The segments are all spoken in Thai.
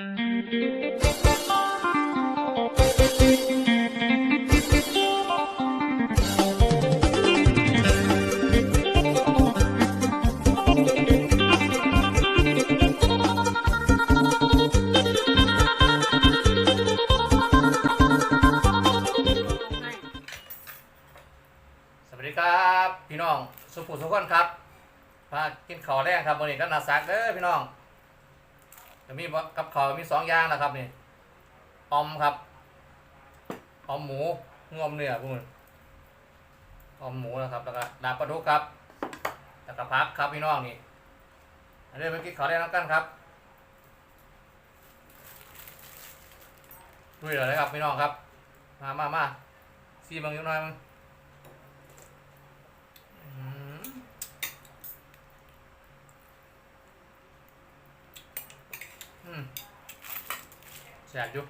สวัสดีครับพี่น้องสุขุมสุขคนครับมากินข้าวแรงครับวันนี้ก็นาซักเด้อพี่น้อง จะมีบ่กับข้าวมีสองอย่างนะครับนี่ออมครับออมหมูงวมเนื้อพวกมันออมหมูนะครับแล้วก็ดาบปลาดุกครับแล้วก็พักครับพี่น้องนี่อันนี้มากินข้าวแรงน้ำกันครับด้วยเลยครับพี่น้องครับ มามามาซีบางนิดหน่อยมึง อืมอืม แสบอยู่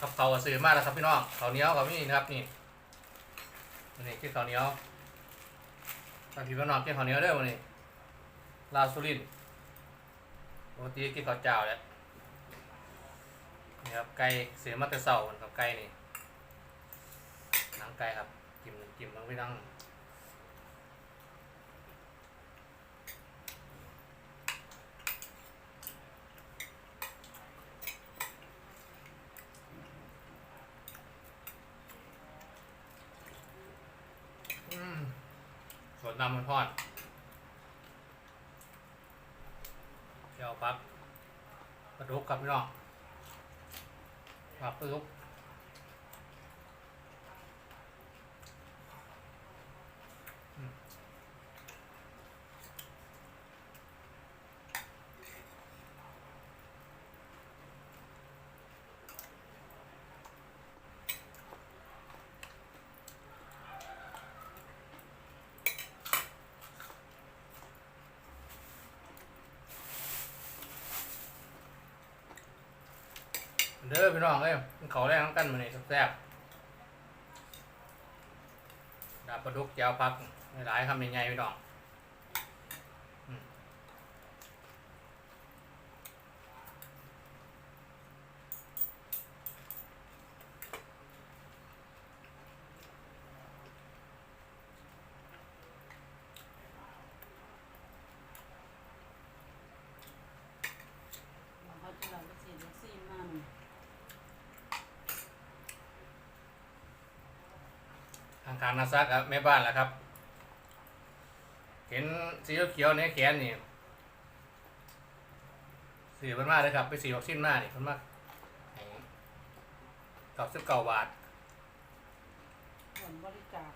กับเขาวก็ซื้อมาแล้วครับพี่น้องเขาเนี้ยวกับนี่นะครับนี่วันนี้กินข้าเนี้ยวตอนที่พี่น้องกินข้าเนี้ยวเด้อวันนี้ลาสุรินทร์ปกติกินข้าวเจ้าแหล้วนี่ครับไก่ซื้อมาแต่เช้าเหมือนกับไก่นี่หนังไก่ครับจิ้มน้ำจิ้มลงไปนั่งอืม ดน้ำมันทอดเจียวปักกระดุกครับพี่น้องปักระดุก เด้อพี่น้องเอ้ยเขาแรงน้ำกันมาเนี่แซ่บดาบประดุกแจวพักหลายๆคำใหญ่ๆพี่น้องอืมเขาจะเราไปฉีดวัคซีนมาหนึ่ง ทางการนาซักครับแม่บ้านแหละครับ เห็นสีเขียวๆในแขนนี่สีเพิ่นมาเลยครับ ไปสีวัคซีนมานี่เพิ่นมาให้กับสิบเก้าบาทผลบริจาค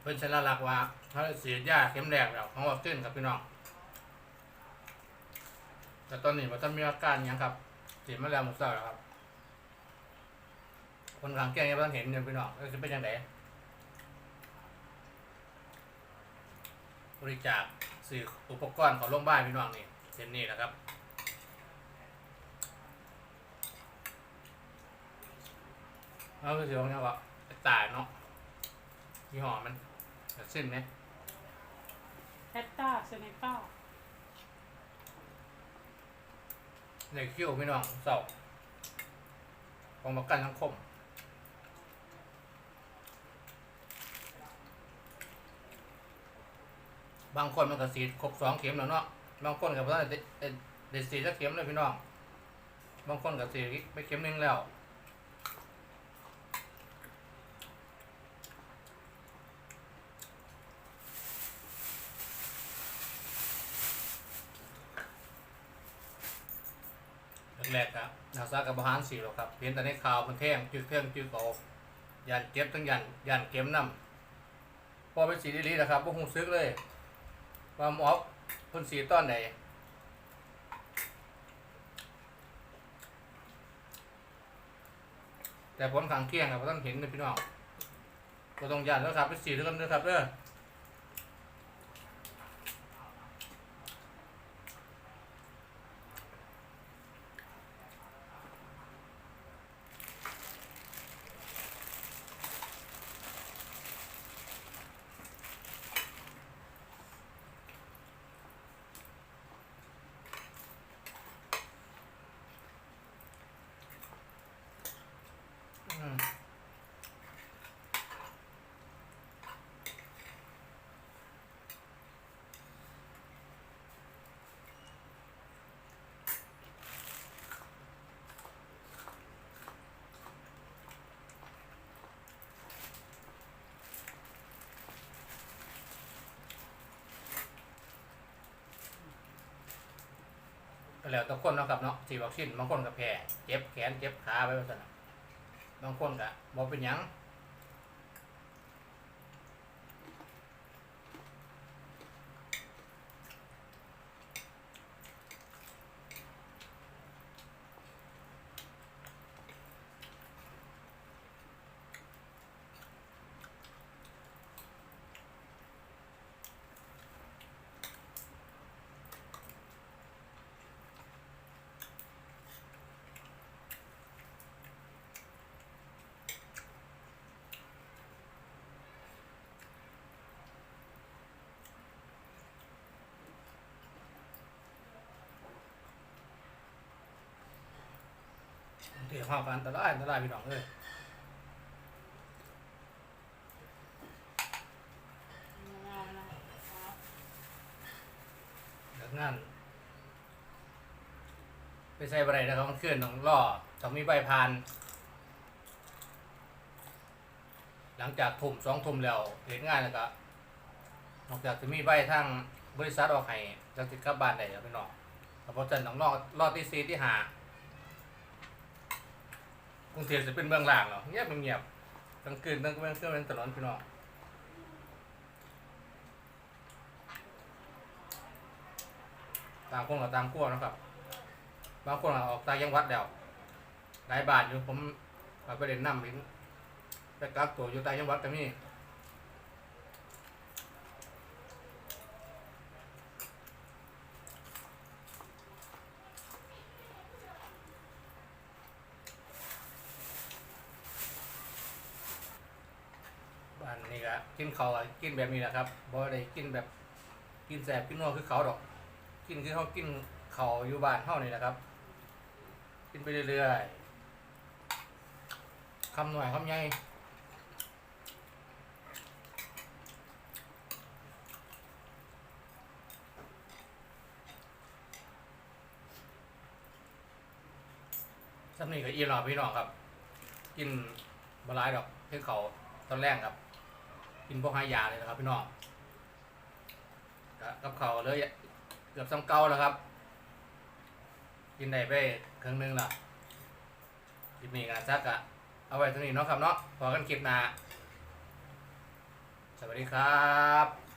เพิ่นสัญลักษณ์ว่าเขาสีดยาเข็มแรกแล้วของวัคซีนครับพี่น้องแต่ตอนนี้มันต้องมีอาการหยังครับสีมาแล้วหมดเศร้าแล้วครับ คนข้างเคียงยังไม่ต้องเห็นเนี่ยพี่น้องว่าจะเป็นยังไงบริจาคสื่ออุปกรณ์ของโรงพยาบาลพี่น้องนี่เช่นนี้แหละครับแล้วก็เสียงเนี่ยว่าตายเนาะยี่ห้อมันแต่สิ้นไหมแอตตาเซเนต้าในคิวพี่น้องเศร้าของประกันสังคม บางคนมันก็สีดครบสองเข็มแล้วเนาะบางคนก็บ่ได้เด็ดเด็ดสีดสักเข็มเลยพี่น้องบางคนก็สีดไปเข็มหนึงแล้วแรกครับนาซากับบหารสีหรอกครับเพียงแต่ในข่าวมันแท่งจืดเครื่องจืดโตยันเก็บทั้งยันยันเก็บน้ำพอเป็นสีดีๆนะครับพวกคงซึกเลย ว่าหมอเพ่นสีต้อนไหนแต่ผลขังเคียงครับต้องเห็นในพี่น้องก็ต้องยันแล้วครับเป็นสีด้วยกันนะครับเด้อ แล้วแต่คนเนาะครับเนาะฉีดวัคซีนบางคนก็แพ้เจ็บแขนเจ็บขาไปว่าซั่นบางคนก็บ่เป็นหยัง เดี๋ยวข้าวกันอันตรายอันตรายพี่น้องเอ้ยง่ายๆนะครับดังนั้นไปใส่บันไดนะครับมันเคลื่อนต้องล่อต้องมีใบพาน หลังจากทุ่มสองทุ่มแล้วเห็นงานแล้วก็นอกจากจะมีใบทางบริษัทออกให้จังติดกลับบ้านได้แล้วพี่น้องเพราะฉะนั้นต้องรอรอที่ซีที่หา กรุงเทพจะเป็นเมืองล่างเหรอเงียบเงียบกลางคืนทั้งเมืองเครื่องเป็นถนพี่น้องตามคนกับตามขั้วนะครับบางคนออกตายยังวัดแล้วหลายบาทอยู่ผมไปเด่นน้ำหินไปกักตัวอยู่ตายยังวัดแต่นี่านนี้ กินเขาก็กินแบบนี้แหละครับบ่ได้กินแบบกินแสบกินนัวคือเขาดอก กินคือเขากินเขาอยู่บ้านเท่านี่แหละครับ กินไปเรื่อยๆคำหน่อยคำใหญ่สำนีกับอีหลอพี่น้องครับ กินบหลายดอกเพื่อเขาตอนแรกครับ กินพวกหายาเลยนะครับพี่น้องกับเขาเลยเกือบซ้ำเก่าแล้วครับ กินได้ไปครึ่งหนึงละคลิปนี้กันซักอะเอาไว้เท่านี้เนาะครับเนาะพอกันคลิปหน้าสวัสดีครับ